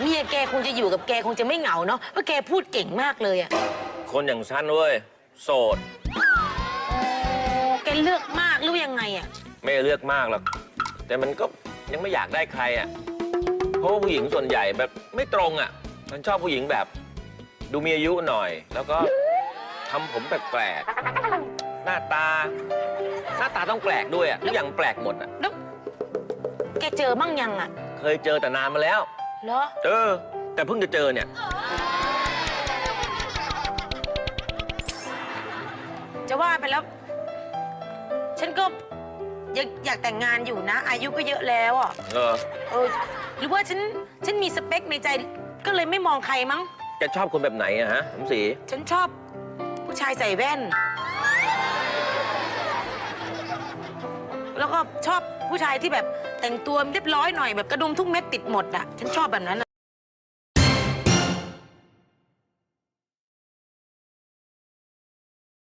เมียแกคงจะอยู่กับแกคงจะไม่เหงาเนาะเพราะแกพูดเก่งมากเลยอะคนอย่างฉันเว้ย โสด แกเลือกมากหรือยังไงอะไม่ได้เลือกมากหรอก แต่มันก็ยังไม่อยากได้ใครอะ เพราะว่าผู้หญิงส่วนใหญ่แบบไม่ตรงอะฉันชอบผู้หญิงแบบ ดูมีอายุหน่อย แล้วก็ทำผมแปลกๆ หน้าตา หน้าตาต้องแปลกด้วยอะทุกอย่างแปลกหมดอะ แล้วแกเจอมั่งยังอะเคยเจอแต่นานมาแล้ว เหรอ เออ แต่เพิ่งจะเจอเนี่ย จะว่าไปแล้ว ฉันก็ยังอยากแต่งงานอยู่นะ อายุก็เยอะแล้วอะ เออ เออ หรือว่าฉัน ฉันมีสเปคในใจ ก็เลยไม่มองใครมั้งแกชอบคนแบบไหนอะฮะสมศรีฉันชอบผู้ชายใส่แว่น แล้วก็ชอบผู้ชายที่แบบแต่งตัวเรียบร้อยหน่อยแบบกระดุมทุกเม็ดติดหมดอะฉันชอบแบบนั้นอะ